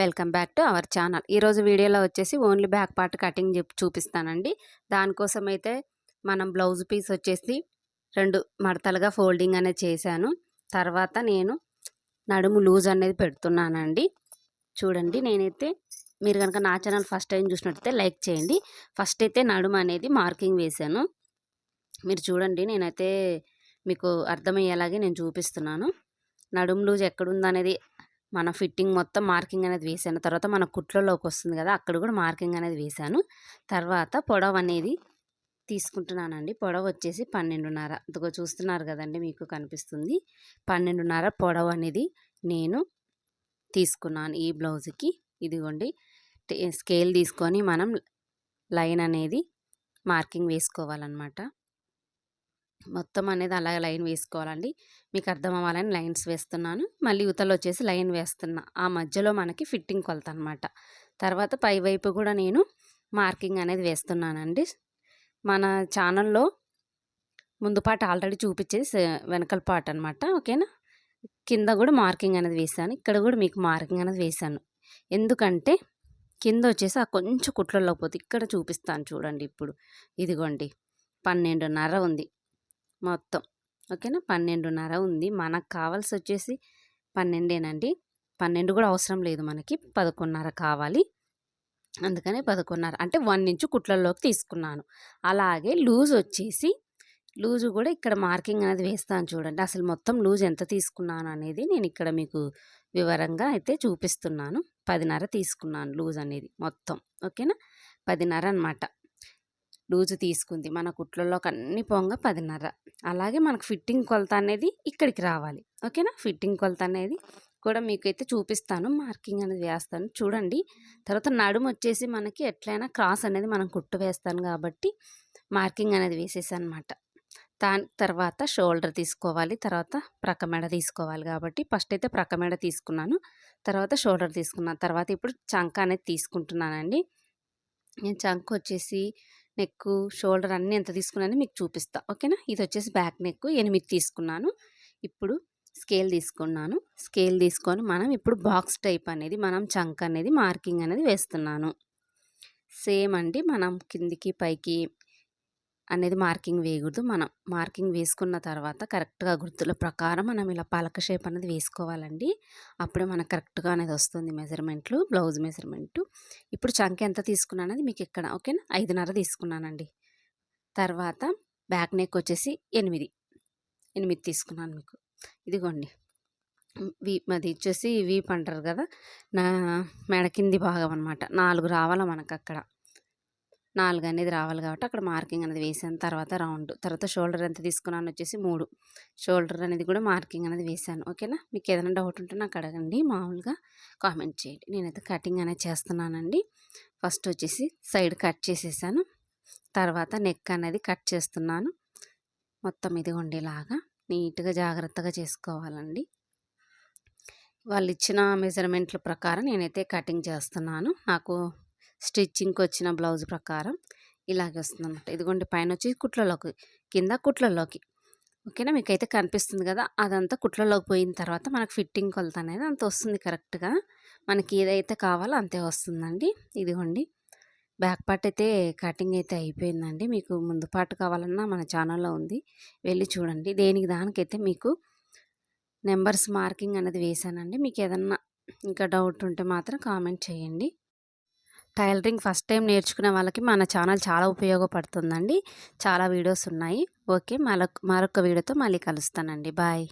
Welcome back to our channel. ఈరోజు వీడియోలో వచ్చేసి ఓన్లీ బ్యాక్ పార్ట్ కటింగ్ చెప్ చూపిస్తానండి. దానికోసం అయితే మనం బ్లౌజ్ పీస్ వచ్చేసి రెండు మడతలుగా ఫోల్డింగ్ అనేది చేశాను. తర్వాత నేను నడుము లూజ్ అనేది పెడుతున్నానండి. చూడండి నేనైతే మీరు కనుక నా ఛానల్ ఫస్ట్ టైం చూసినట్టయితే లైక్ చేయండి. ఫస్ట్ అయితే నడుము అనేది మార్కింగ్ వేశాను. మీరు చూడండి నేనైతే మీకు అర్థమయ్యేలాగే నేను చూపిస్తున్నాను. నడుము లూజ్ ఎక్కడుందనేది మన ఫిట్టింగ్ మొత్తం మార్కింగ్ అనేది వేసాను. తర్వాత మన కుట్లలోకి వస్తుంది కదా అక్కడ కూడా మార్కింగ్ అనేది వేశాను తర్వాత పొడవు అనేది తీసుకుంటున్నానండి. పొడవు వచ్చేసి పన్నెండున్నర. ఇదిగో చూస్తున్నారు కదండి మీకు కనిపిస్తుంది. పన్నెండున్నర పొడవు అనేది నేను తీసుకున్నాను ఈ బ్లౌజ్కి. ఇదిగోండి స్కేల్ తీసుకొని మనం లైన్ అనేది మార్కింగ్ వేసుకోవాలన్నమాట. మొత్తం అనేది అలాగే లైన్ వేసుకోవాలండి. మీకు అర్థం అవ్వాలని లైన్స్ వేస్తున్నాను. మళ్ళీ యువతలో వచ్చేసి లైన్ వేస్తున్నా. ఆ మధ్యలో మనకి ఫిట్టింగ్ కొలత అనమాట తర్వాత పై వైపు కూడా నేను మార్కింగ్ అనేది వేస్తున్నానండి. మన ఛానల్లో ముందు పాట ఆల్రెడీ చూపించేది వెనకల పాట అనమాట ఓకేనా? కింద కూడా మార్కింగ్ అనేది వేసాను ఇక్కడ కూడా మీకు మార్కింగ్ అనేది వేసాను ఎందుకంటే కింద వచ్చేసి ఆ కొంచెం కుట్లలోకి పోతే ఇక్కడ చూపిస్తాను చూడండి ఇప్పుడు. ఇదిగోండి. పన్నెండున్నర ఉంది. మొత్తం. ఓకేనా? పన్నెండున్నర ఉంది. మనకు కావాల్సి వచ్చేసి పన్నెండేనండి. పన్నెండు కూడా అవసరం లేదు మనకి. పదకొండున్నర కావాలి. అందుకనే పదకొండున్నర. అంటే వన్ ఇంచు కుట్లలోకి తీసుకున్నాను. అలాగే లూజ్ వచ్చేసి లూజు కూడా ఇక్కడ మార్కింగ్ అనేది వేస్తాను చూడండి. అసలు మొత్తం లూజ్ ఎంత తీసుకున్నాను అనేది నేను ఇక్కడ మీకు వివరంగా అయితే చూపిస్తున్నాను. పదిన్నర తీసుకున్నాను లూజ్ అనేది మొత్తం. ఓకేనా? పదిన్నర అనమాట లూజు తీసుకుంది. మన కుట్లలోకి అన్ని పొంగ పదిన్నర. అలాగే మనకు ఫిట్టింగ్ కొలత అనేది ఇక్కడికి రావాలి. ఓకేనా? ఫిట్టింగ్ కొలత అనేది కూడా మీకైతే చూపిస్తాను. మార్కింగ్ అనేది వేస్తాను. చూడండి. తర్వాత నడుము వచ్చేసి మనకి ఎట్లయినా క్రాస్ అనేది మనం కుట్టు వేస్తాను కాబట్టి మార్కింగ్ అనేది వేసేసాను అనమాట దాని తర్వాత షోల్డర్ తీసుకోవాలి. తర్వాత ప్రక్కమెడ తీసుకోవాలి కాబట్టి ఫస్ట్ అయితే ప్రక్కమెడ తీసుకున్నాను. తర్వాత షోల్డర్ తీసుకున్నాను. తర్వాత ఇప్పుడు చంక అనేది తీసుకుంటున్నానండి. నేను చంక వచ్చేసి నెక్ షోల్డర్ అన్నీ ఎంత తీసుకున్నాను మీకు చూపిస్తా. ఓకేనా? ఇది వచ్చేసి బ్యాక్ నెక్ ఎనిమిది తీసుకున్నాను. ఇప్పుడు స్కేల్ తీసుకున్నాను. స్కేల్ తీసుకొని మనం ఇప్పుడు బాక్స్ టైప్ అనేది మనం చంక్ అనేది మార్కింగ్ అనేది వేస్తున్నాను. సేమ్ అండి. మనం కిందికి పైకి అనేది మార్కింగ్ వేయకూడదు. మనం మార్కింగ్ వేసుకున్న తర్వాత కరెక్ట్గా గుర్తుల ప్రకారం మనం ఇలా పలక షేప్ అనేది వేసుకోవాలండి. అప్పుడే మనకు కరెక్ట్గా అనేది వస్తుంది మెజర్మెంట్లు బ్లౌజ్ మెజర్మెంట్. ఇప్పుడు చంక ఎంత తీసుకున్నానది మీకు ఇక్కడ ఓకేనా? ఐదున్నర తీసుకున్నానండి. తర్వాత బ్యాక్ నెక్ వచ్చేసి ఎనిమిది. ఎనిమిది తీసుకున్నాను మీకు. ఇదిగోండి. వీ అది వచ్చేసి వీప్ అంటారు కదా? నా మెడ కింది భాగం అనమాట నాలుగు రావాలా మనకు అక్కడ? నాలుగు అనేది రావాలి కాబట్టి అక్కడ మార్కింగ్ అనేది వేసాను. తర్వాత రౌండ్ తర్వాత షోల్డర్ ఎంత తీసుకున్నాను వచ్చేసి మూడు. షోల్డర్ అనేది కూడా మార్కింగ్ అనేది వేసాను. ఓకేనా? మీకు ఏదైనా డౌట్ ఉంటే నాకు అడగండి. మామూలుగా కామెంట్ చేయండి. నేనైతే కటింగ్ అనేది చేస్తున్నానండి. ఫస్ట్ వచ్చేసి సైడ్ కట్ చేసేసాను. తర్వాత నెక్ అనేది కట్ చేస్తున్నాను. మొత్తం ఇది ఉండేలాగా నీట్గా జాగ్రత్తగా చేసుకోవాలండి. వాళ్ళు ఇచ్చిన మెజర్మెంట్ల ప్రకారం నేనైతే కటింగ్ చేస్తున్నాను. నాకు స్టిచ్చింగ్కి వచ్చిన బ్లౌజ్ ప్రకారం ఇలాగే వస్తుంది అనమాట ఇదిగోండి పైన వచ్చి కుట్లలోకి కింద కుట్లలోకి. ఓకేనా? మీకైతే కనిపిస్తుంది కదా? అదంతా కుట్లలోకి పోయిన తర్వాత మనకు ఫిట్టింగ్ కొలత అనేది అంత వస్తుంది కరెక్ట్గా. మనకి ఏదైతే కావాలో అంతే వస్తుందండి. ఇదిగోండి. బ్యాక్ పార్ట్ అయితే కటింగ్ అయితే అయిపోయిందండి. మీకు ముందు పార్ట్ కావాలన్నా మన ఛానల్లో ఉంది. వెళ్ళి చూడండి. దేనికి దానికైతే మీకు నెంబర్స్ మార్కింగ్ అనేది వేసానండి. మీకు ఏదన్నా ఇంకా డౌట్ ఉంటే మాత్రం కామెంట్ చేయండి. టైలరింగ్ ఫస్ట్ టైం నేర్చుకునే వాళ్ళకి మన ఛానల్ చాలా ఉపయోగపడుతుందండి. చాలా వీడియోస్ ఉన్నాయి. ఓకే మరొక మరొక వీడియోతో మళ్ళీ కలుస్తానండి. బాయ్.